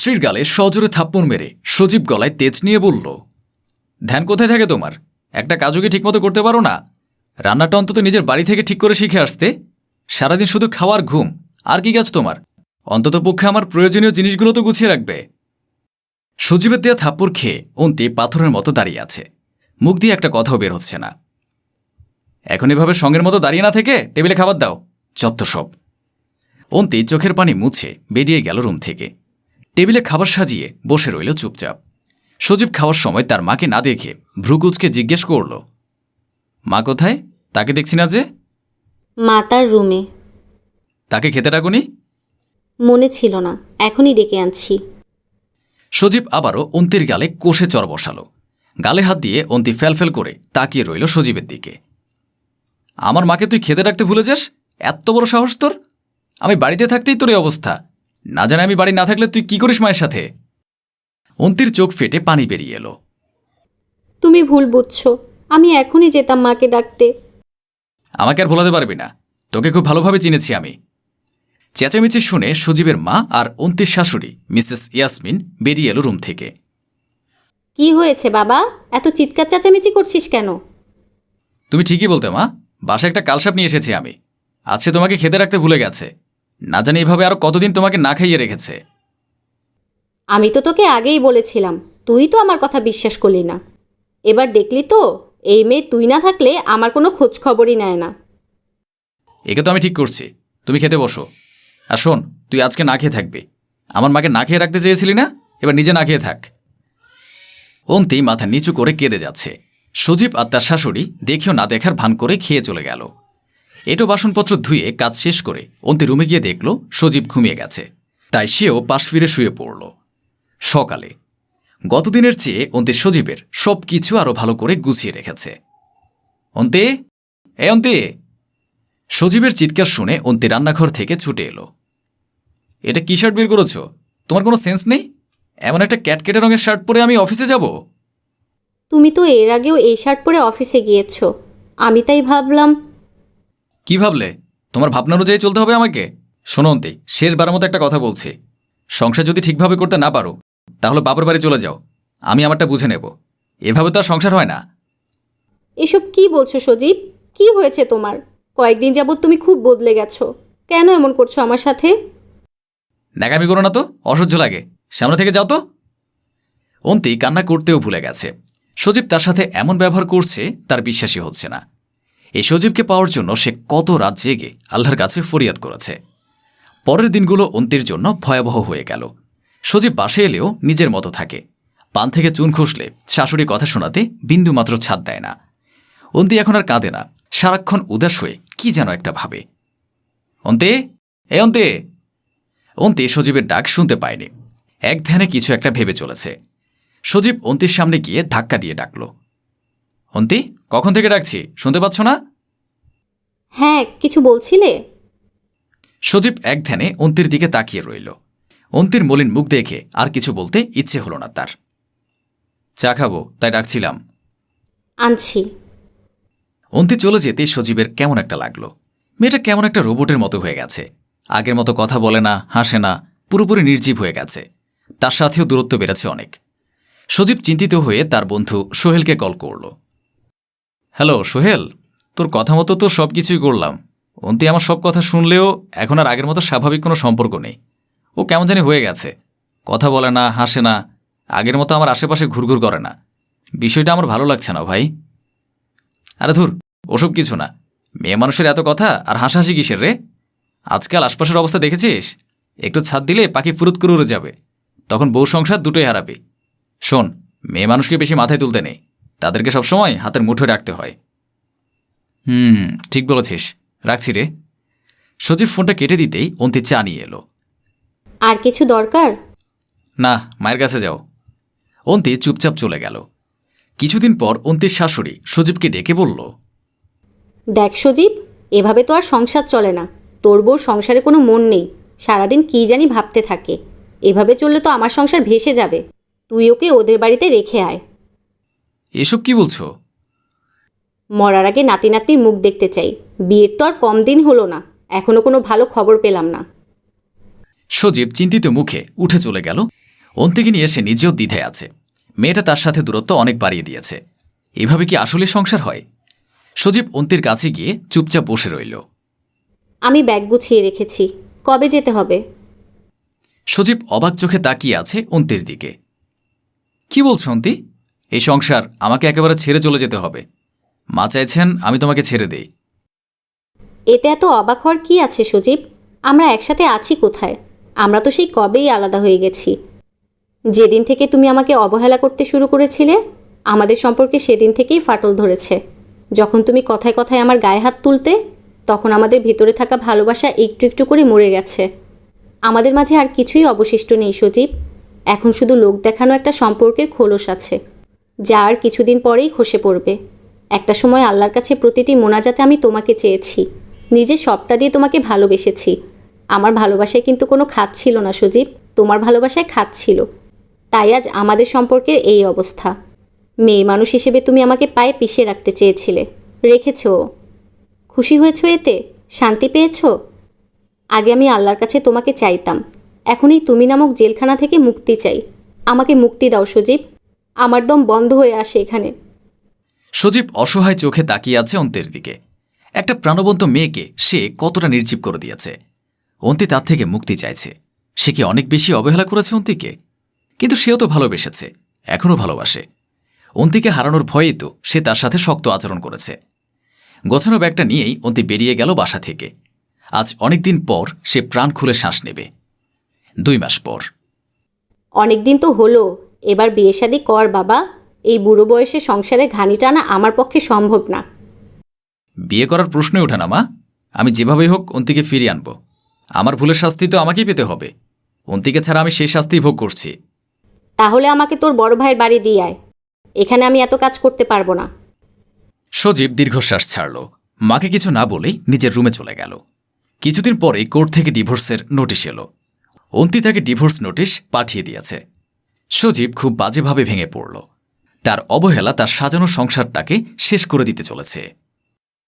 স্ত্রীর গালে সজোরে থাপ্পড় মেরে সজীব গলায় তেজ নিয়ে বলল, ধ্যান কোথায় থাকে তোমার? একটা কাজও কি ঠিকমতো করতে পারো না? রান্নাটা অন্তত নিজের বাড়ি থেকে ঠিক করে শিখে আসতে। সারাদিন শুধু খাওয়ার ঘুম। আর কি কাজ তোমার? অন্তত পক্ষে আমার প্রয়োজনীয় জিনিসগুলো তো গুছিয়ে রাখবে। সজীবের দেয়া থাপ্পড় খেয়ে অন্তি পাথরের মতো দাঁড়িয়ে আছে। মুখ দিয়ে একটা কথাও বের হচ্ছে না। এখন এভাবে সঙ্গের মতো দাঁড়িয়ে না থেকে টেবিলে খাবার দাও চত্ব সব। অন্তি চোখের পানি মুছে বেরিয়ে গেল রুম থেকে। টেবিলে খাবার সাজিয়ে বসে রইল চুপচাপ। সজীব খাওয়ার সময় তার মাকে না দেখে ভ্রুকুচকে জিজ্ঞেস করল মা কোথায়? তাকে দেখছি না যে? মা তার রুমে। তাকে খেতে ডাকুনি? মনে ছিল না এখনই ডেকে আনছি। সজীব আবারও অন্তির গালে কোষে চর বসালো। গালে হাত দিয়ে অন্তি ফেলফেল করে তাকিয়ে রইল সজীবের দিকে। আমার মাকে তুই খেতে ডাকতে ভুলে যাস? এত বড় সাহস তোর? আমি বাড়িতে থাকতেই তোর এই অবস্থা। না জানে আমি বাড়ি না থাকলে তুই কি করিস মায়ের সাথে? অন্তির চোখ ফেটে পানি বেরিয়ে এলো। তুমি ভুল বুঝছ। আমি এখনই যেতাম মাকে ডাকতে। আমাকে আর ভোলাতে পারবি না। তোকে খুব ভালোভাবে চিনেছি আমি। চেঁচামেচি শুনে সজীবের মা আর অন্তির শাশুড়ি মিসেস ইয়াসমিন বেরিয়ে এলো রুম থেকে। কি হয়েছে বাবা? এত চিৎকার চেঁচামেচি করছিস কেন? তুমি ঠিকই বলতে মা বাসায় একটা কালসাপ নিয়ে এসেছি আমি। আজকে তোমাকে খেতে রাখতে ভুলে গেছে। না জানি এভাবে আরও কতদিন তোমাকে না খাইয়ে রেখেছে। আমি তো তোকে আগেই বলেছিলাম তুই তো আমার কথা বিশ্বাস করলি না। এবার দেখলি তো এই মেয়ে তুই না থাকলে আমার কোনো খোঁজ খবরই নেয় না। একে তো আমি ঠিক করছি তুমি খেতে বসো। আর শোন তুই আজকে না খেয়ে থাকবি। আমার মাকে না খেয়ে রাখতে চেয়েছিলি না? এবার নিজে না খেয়ে থাক। অন্তি মাথা নিচু করে কেঁদে যাচ্ছে। সজীব আর তার শাশুড়ি দেখেও না দেখার ভান করে খেয়ে চলে গেল। এটো বাসনপত্র ধুয়ে কাজ শেষ করে অন্তি রুমে গিয়ে দেখল সজীব ঘুমিয়ে গেছে। তাই সেও পাশ ফিরে শুয়ে পড়ল। সকালে। গতদিনের চেয়ে অন্তি সজীবের সব কিছু আরও ভালো করে গুছিয়ে রেখেছে। অন্তে? এ অন্তে! সজীবের চিৎকার শুনে অন্তি রান্নাঘর থেকে ছুটে এলো। এটা কি শার্ট বের করেছ? তোমার কোনো সেন্স নেই? এমন একটা ক্যাটকেটে রঙের শার্ট পরে আমি অফিসে যাব? তুমি তো এর আগেও এই শার্ট পরে অফিসে গিয়েছো। আমি তাই ভাবলাম কি ভাবলে? তোমার ভাবনা অনুযায়ী চলতে হবে আমাকে? শোনো অন্তি শেষবারের মতো একটা কথা বলছি। সংসার যদি ঠিকভাবে করতে না পারো তাহলে বাবার বাড়ি চলে যাও। আমি আমারটা বুঝে নেব। এভাবে তো আর সংসার হয় না। এসব কি বলছো সজীব? কি হয়েছে তোমার? কয়েকদিন যাবৎ তুমি খুব বদলে গেছো। কেন এমন করছ আমার সাথে? ন্যাকামি করো না তো অসহ্য লাগে। সামনে থেকে যাও তো। অন্তি কান্না করতেও ভুলে গেছে। সজীব তার সাথে এমন ব্যবহার করছে তার বিশ্বাসই হচ্ছে না। এই সজীবকে পাওয়ার জন্য সে কত রাত জেগে আল্লাহর কাছে ফরিয়াদ করেছে। পরের দিনগুলো অন্তির জন্য ভয়াবহ হয়ে গেল। সজীব বাসে এলেও নিজের মতো থাকে। পান থেকে চুন খসলে শাশুড়ি কথা শোনাতে বিন্দু মাত্র ছাদ দেয় না। অন্তি এখন আর কাঁদে না। সারাক্ষণ উদাস হয়ে কি যেন একটা ভাবে। অন্তে, এ অন্তে। অন্তে সজীবের ডাক শুনতে পায়নি। এক ধ্যানে কিছু একটা ভেবে চলেছে। সজীব অন্তির সামনে গিয়ে ধাক্কা দিয়ে ডাকল। অন্তি কখন থেকে ডাকছি? শুনতে পাচ্ছ না? হ্যাঁ কিছু বলছিলে? সজীব এক ধ্যানে অন্তির দিকে তাকিয়ে রইল। অন্তির মলিন মুখ দেখে আর কিছু বলতে ইচ্ছে হলো না তার। চা খাব তাই ডাকছিলাম। আনছি। অন্তি চলে যেতে সজীবের কেমন একটা লাগল। মেয়েটা কেমন একটা রোবটের মতো হয়ে গেছে। আগের মতো কথা বলে না হাসে না পুরোপুরি নির্জীব হয়ে গেছে। তার সাথেও দূরত্ব বেড়েছে অনেক। সজীব চিন্তিত হয়ে তার বন্ধু সোহেলকে কল করল। হ্যালো, সোহেল। তোর কথা মতো তো সব কিছুই করলাম। অন্তি আমার সব কথা শুনলেও এখন আর আগের মতো স্বাভাবিক কোনো সম্পর্ক নেই। ও কেমন জানি হয়ে গেছে। কথা বলে না, হাসে না, আগের মতো আমার আশেপাশে ঘুরঘুর করে না। বিষয়টা আমার ভালো লাগছে না ভাই। আরে ধুর, ওসব কিছু না। মেয়ে মানুষের এত কথা আর হাসাহাসি কিসের রে? আজকাল আশপাশের অবস্থা দেখেছিস? একটু ছাদ দিলে পাখি ফুরুত করে উড়ে যাবে। তখন বউ সংসার দুটোই হারাবে। শোন, মেয়ে মানুষকে বেশি মাথায় তুলতে নেই। তাদেরকে সবসময় হাতের মুঠোয় রাখতে হয়। হুম ঠিক বলেছিস। রাখছি রে। সজীব ফোনটা কেটে দিতেই অন্তি চা নিয়ে এলো। আর কিছু দরকার? না মায়ের কাছে যাও। অন্তি চুপচাপ চলে গেল। কিছুদিন পর অন্তির শাশুড়ি সজীবকে ডেকে বলল দেখ সজীব এভাবে তো আর সংসার চলে না। তোর বউর সংসারে কোনো মন নেই। সারাদিন কী জানি ভাবতে থাকে। এভাবে চললে তো আমার সংসার ভেসে যাবে। তুই ওকে ওদের বাড়িতে রেখে আয়। এসব কি বলছো? মরার আগে নাতি নাতনির মুখ দেখতে চাই। বিয়ের তো আর কম দিন হলো না। এখনও কোনো ভালো খবর পেলাম না। সজীব চিন্তিত মুখে উঠে চলে গেল। অন্তিকে নিয়ে সে নিজেও দ্বিধায় আছে। মেয়েটা তার সাথে দূরত্ব অনেক বাড়িয়ে দিয়েছে। এভাবে কি আসলে সংসার হয়? সজীব অন্তির কাছে গিয়ে চুপচাপ বসে রইল। আমি ব্যাগ গুছিয়ে রেখেছি। কবে যেতে হবে? সজীব অবাক চোখে তাকিয়ে আছে অন্তির দিকে। কি বলছো অন্তি? এই সংসার আমাকে একেবারে ছেড়ে চলে যেতে হবে। মা চাইছেন আমি তোমাকে ছেড়ে দেই। এতে এত অবাক হওয়ার কি আছে সজীব? আমরা একসাথে আছি কোথায়? আমরা তো সেই কবেই আলাদা হয়ে গেছি। যেদিন থেকে তুমি আমাকে অবহেলা করতে শুরু করেছিলে, আমাদের সম্পর্কে সেদিন থেকেই ফাটল ধরেছে। যখন তুমি কথায় কথায় আমার গায়ে হাত তুলতে, তখন আমাদের ভিতরে থাকা ভালোবাসা একটু একটু করে মরে গেছে। আমাদের মাঝে আর কিছুই অবশিষ্ট নেই সজীব। এখন শুধু লোক দেখানো একটা সম্পর্কের খোলস আছে। যা আর কিছুদিন পরেই খসে পড়বে। একটা সময় আল্লাহর কাছে প্রতিটি মোনাজাতে আমি তোমাকে চেয়েছি। নিজের সবটা দিয়ে তোমাকে ভালোবেসেছি। আমার ভালোবাসায় কিন্তু কোনো খাত ছিল না সজীব, তোমার ভালোবাসায় খাত ছিল। তাই আজ আমাদের সম্পর্কের এই অবস্থা। মেয়ে মানুষ হিসেবে তুমি আমাকে পায়ে পিষে রাখতে চেয়েছিলে। রেখেছ খুশি হয়েছ এতে? শান্তি পেয়েছ? আগে আমি আল্লাহর কাছে তোমাকে চাইতাম। এখনই তুমি নামক জেলখানা থেকে মুক্তি চাই। আমাকে মুক্তি দাও সজীব। আমার দম বন্ধ হয়ে আসে এখানে। সজীব অসহায় চোখে তাকিয়ে আছে অন্তের দিকে। একটা প্রাণবন্ত মেয়েকে সে কতটা নির্জীব করে দিয়েছে। অন্তি তার থেকে মুক্তি চাইছে। সে কি অনেক বেশি অবহেলা করেছে অন্তিকে? কিন্তু সেও তো ভালোবেসেছে এখনও ভালোবাসে। অন্তিকে হারানোর ভয়েই তো সে তার সাথে শক্ত আচরণ করেছে। গোছানো ব্যাগটা নিয়েই অন্তি বেরিয়ে গেল বাসা থেকে। আজ অনেকদিন পর সে প্রাণ খুলে শ্বাস নেবে। দুই মাস পর। অনেকদিন তো হলো এবার বিয়ে শাদি কর বাবা। এই বুড়ো বয়সে সংসারে ঘানি টানা আমার পক্ষে সম্ভব না। বিয়ে করার প্রশ্নই ওঠে না মা। আমি যেভাবেই হোক অন্তিকে ফিরিয়ে আনব। আমার ভুলের শাস্তি তো আমাকেই পেতে হবে। অন্তিকে ছাড়া আমি সেই শাস্তি ভোগ করছি। তাহলে আমাকে তোর বড় ভাইয়ের বাড়ি দিয়ে আয়। এখানে আমি এত কাজ করতে পারব না। সজীব দীর্ঘশ্বাস ছাড়ল। মাকে কিছু না বলেই নিজের রুমে চলে গেল। কিছুদিন পরেই কোর্ট থেকে ডিভোর্সের নোটিশ এলো। অন্তি তাকে ডিভোর্স নোটিশ পাঠিয়ে দিয়েছে। সজীব খুব বাজেভাবে ভেঙে পড়ল। তার অবহেলা তার সাজানো সংসারটাকে শেষ করে দিতে চলেছে।